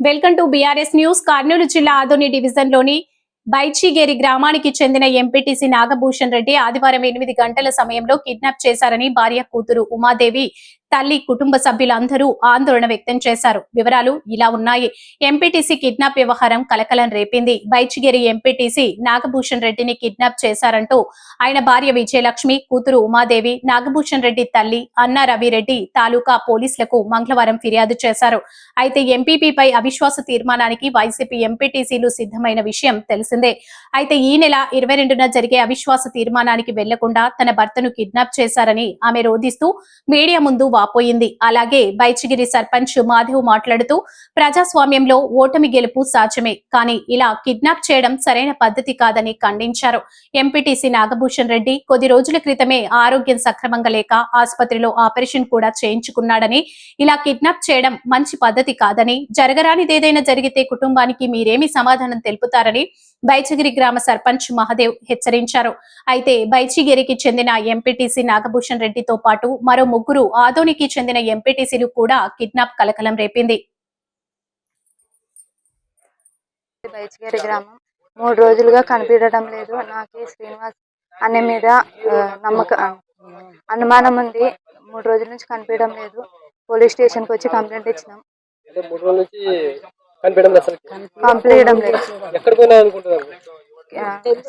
Welcome to BRS news Kurnool జిల్లా ఆదోని డివిజన్లోని బైచిగేరి గ్రామానికి చెందిన ఎంపీటీసీ నాగభూషణ్ రెడ్డి ఆదివారం ఎనిమిది గంటల సమయంలో కిడ్నాప్ చేశారని భార్య కూతురు ఉమాదేవి తల్లి కుటుంబ సభ్యులందరూ ఆందోళన వ్యక్తం చేశారు. వివరాలు ఇలా ఉన్నాయి. ఎంపీటీసీ కిడ్నాప్ వ్యవహారం కలకలం రేపింది. బైచిగిరి ఎంపీటీసీ నాగభూషణ్ రెడ్డిని కిడ్నాప్ చేశారంటూ ఆయన భార్య విజయలక్ష్మి కూతురు ఉమాదేవి నాగభూషణ్ రెడ్డి తల్లి అన్నా రవిరెడ్డి తాలూకా పోలీసులకు మంగళవారం ఫిర్యాదు చేశారు. అయితే ఎంపీపీపై అవిశ్వాస తీర్మానానికి వైసీపీ ఎంపీటీసీలు సిద్ధమైన విషయం తెలిసిందే. అయితే ఈ నెల ఇరవై రెండున జరిగే అవిశ్వాస తీర్మానానికి వెళ్ళకుండా తన భర్తను కిడ్నాప్ చేశారని ఆమె రోధిస్తూ మీడియా ముందు వాపోయింది. అలాగే బైచిగిరి సర్పంచ్ మాధవ్ మాట్లాడుతూ ప్రజాస్వామ్యంలో ఓటమి గెలుపు సాధ్యమే కానీ ఇలా కిడ్నాప్ చేయడం సరైన పద్ధతి కాదని ఖండించారు. ఎంపీటీసీ నాగభూషణ్ రెడ్డి కొద్ది రోజుల క్రితమే ఆరోగ్యం సక్రమంగా లేక ఆసుపత్రిలో ఆపరేషన్ కూడా చేయించుకున్నాడని ఇలా కిడ్నాప్ చేయడం మంచి పద్ధతి కాదని జరగరానిదేదైనా జరిగితే కుటుంబానికి మీరేమి సమాధానం తెలుపుతారని బైచగిరి గ్రామ సర్పంచ్ మహదేవ్ హెచ్చరించారు. అయితే బైచిగిరికి చెందిన ఎంపీటీసీ నాగభూషణ్ రెడ్డితో పాటు మరో ముగ్గురు ఆదోనికి చెందిన ఎంపీటీసీలు కూడా కిడ్నాప్ కలకలం రేపింది. బైచిగారి గ్రామం. మూడు రోజులుగా కనిపించడం లేదు. నాకు శ్రీనివాస్ అనే మీద నమ్మక అనుమానం ఉంది. మూడు రోజుల నుంచి కనిపించడం లేదు. పోలీస్ స్టేషన్కి వచ్చి కంప్లైంట్ ఇచ్చినాం. అంటే మూడు రోజుల నుంచి కనిపించడం లేదు అసలు. కంప్లైంట్ లేదు.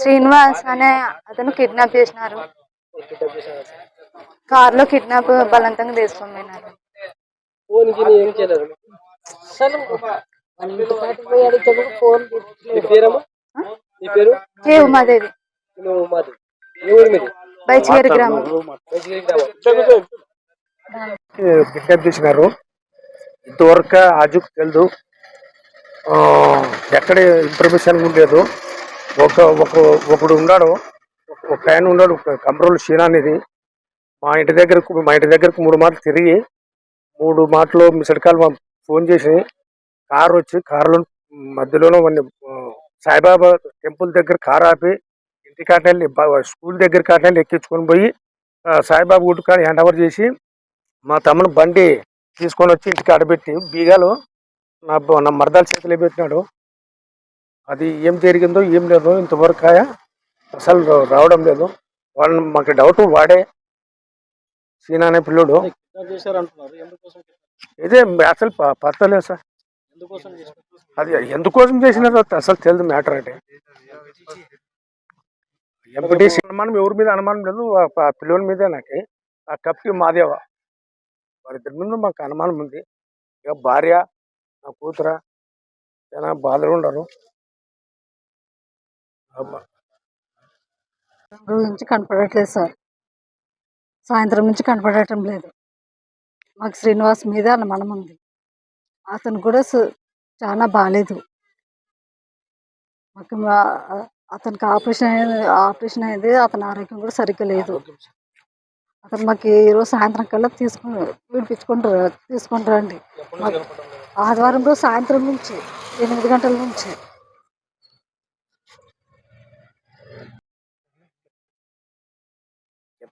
శ్రీనివాస్ అనే అతను కిడ్నాప్ చేసినారు. కిడ్నాప్ చేశారు. కారులో కిడ్నాప్ బలవంతంగా తీసుకొని పోయినారు. ఫోన్ ఉమాదేవి. బైచిగారి గ్రామం. కిడ్నాప్ చేసినారు? ఇంతవరకు ఆజుకు తెలియదు ఆ, ఎక్కడ ఇన్ఫర్మేషన్ ఉండలేదు ఒక ఒక ఒకడు ఉన్నాడు. ఒక ఆయన ఉన్నాడు. ఒక కంప్రోల్ షీనా అనేది. మా ఇంటి దగ్గరకు మా ఇంటి దగ్గరకు మూడు మాటలు తిరిగి మూడు మాటలు మిస్డ్ మా ఫోన్ చేసి కారు వచ్చి కారులో మధ్యలోనే మన సాయిబాబా టెంపుల్ దగ్గర కారు ఆపి ఇంటి కాటనెళ్ళి స్కూల్ దగ్గర కాటనెళ్ళి ఎక్కించుకొని పోయి సాయిబాబా గుడి కాడ హ్యాండ్ ఓవర్ చేసి మా తమ్ముడు బండి తీసుకొని వచ్చి ఇంటికి ఆడబెట్టి బీగాలు నా నా మరదాల చేతిలో పెట్టినాడు. అది ఏం జరిగిందో ఏం లేదో ఇంతవరకు అసలు రావడం లేదు. వాళ్ళని మాకు డౌట్ వాడే సీనా అనే పిల్లోడు. కిడ్నాప్ చేశారు అంటున్నారు ఎందుకోసం ఇదే అసలు ప- పత్తలేదు సార్. ఎందుకోసం చేశారు? అది ఎందుకోసం చేసినారో అసలు తెలియదు మ్యాటర్ అంటే. ఎంపీటీసీ అనుమానం ఎవరి మీద అనుమానం లేదు. ఆ ప- పిల్లోని మీదే నాకు. ఆ కప్కి మాదేవ? వారిద్దరి మీద మాకు అనుమానం ఉంది. ఇక భార్య నా కూతుర చాలా బాధలు ఉండరు. కనపడట్లేదు సార్. సాయంత్రం నుంచి కనపడటం లేదు. మాకు శ్రీనివాస్ మీద మనం ఉంది. అతను కూడా చాలా బాగాలేదు మాకు మా- అతనికి ఆపరేషన్ అయింది ఆపరేషన్ అయింది అతని ఆరోగ్యం కూడా సరిగ్గా లేదు. అతను మాకు ఈరోజు సాయంత్రం కల్లా తీసుకుని విడిపించుకుంటారు తీసుకుంటారండి. మాకు ఆదివారం రోజు సాయంత్రం నుంచి ఎనిమిది గంటల నుంచి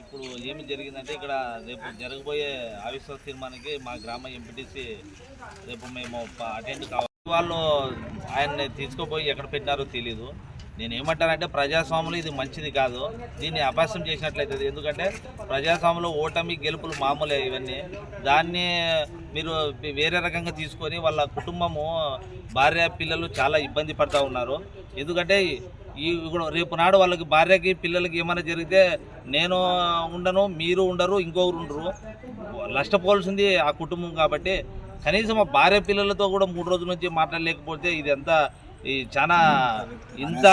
ఇప్పుడు ఏమి జరిగిందంటే ఇక్కడ రేపు జరగబోయే అవిశ్వాస తీర్మానికి మా గ్రామ ఎంపీటీసీ రేపు మేము అటెండ్ కావాలి. వాళ్ళు ఆయన్ని తీసుకుపోయి ఎక్కడ పెట్టినారో తెలియదు నేను ఏమంటానంటే ప్రజాస్వామ్యంలో ఇది మంచిది కాదు. దీన్ని అభ్యాసం చేసినట్లయితే ఎందుకంటే ప్రజాస్వామ్యంలో ఓటమి గెలుపులు మామూలే ఇవన్నీ. దాన్ని మీరు వేరే రకంగా తీసుకొని వాళ్ళ కుటుంబము భార్య పిల్లలు చాలా ఇబ్బంది పడతా ఉన్నారు. ఎందుకంటే ఈ ఇప్పుడు రేపు నాడు వాళ్ళకి భార్యకి పిల్లలకి ఏమైనా జరిగితే నేను ఉండను మీరు ఉండరు ఇంకొకరు ఉండరు. నష్టపోవాల్సింది ఆ కుటుంబం కాబట్టి కనీసం ఆ భార్య పిల్లలతో కూడా మూడు రోజుల నుంచి మాట్లాడలేకపోతే ఇది ఎంత ఈ చాలా ఇంత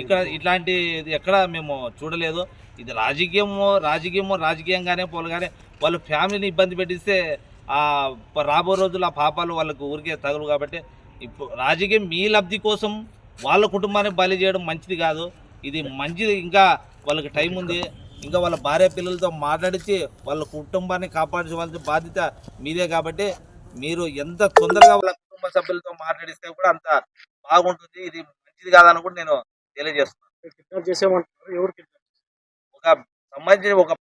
ఇక్కడ ఇట్లాంటి ఎక్కడ మేము చూడలేదు. ఇది రాజకీయము రాజకీయము రాజకీయంగానే పోలు కానీ వాళ్ళ ఫ్యామిలీని ఇబ్బంది పెట్టిస్తే ఆ రాబో రోజులు ఆ పాపాలు వాళ్ళకు ఊరికే తగులు కాబట్టి ఇప్పుడు రాజకీయం మీ లబ్ధి కోసం వాళ్ళ కుటుంబాన్ని బలి చేయడం మంచిది కాదు. ఇది మంచిది. ఇంకా వాళ్ళకి టైం ఉంది. ఇంకా వాళ్ళ భార్య పిల్లలతో మాట్లాడించి వాళ్ళ కుటుంబాన్ని కాపాడించవలసిన బాధ్యత మీదే కాబట్టి మీరు ఎంత తొందరగా వాళ్ళ కుటుంబ సభ్యులతో మాట్లాడిస్తే కూడా అంత బాగుంటుంది. ఇది మంచిది కాదని కూడా నేను తెలియజేస్తున్నాను. కిడ్నాప్ చేసామంటున్నారు. ఎవరు కిడ్నాప్ ఒక సంబంధించిన ఒక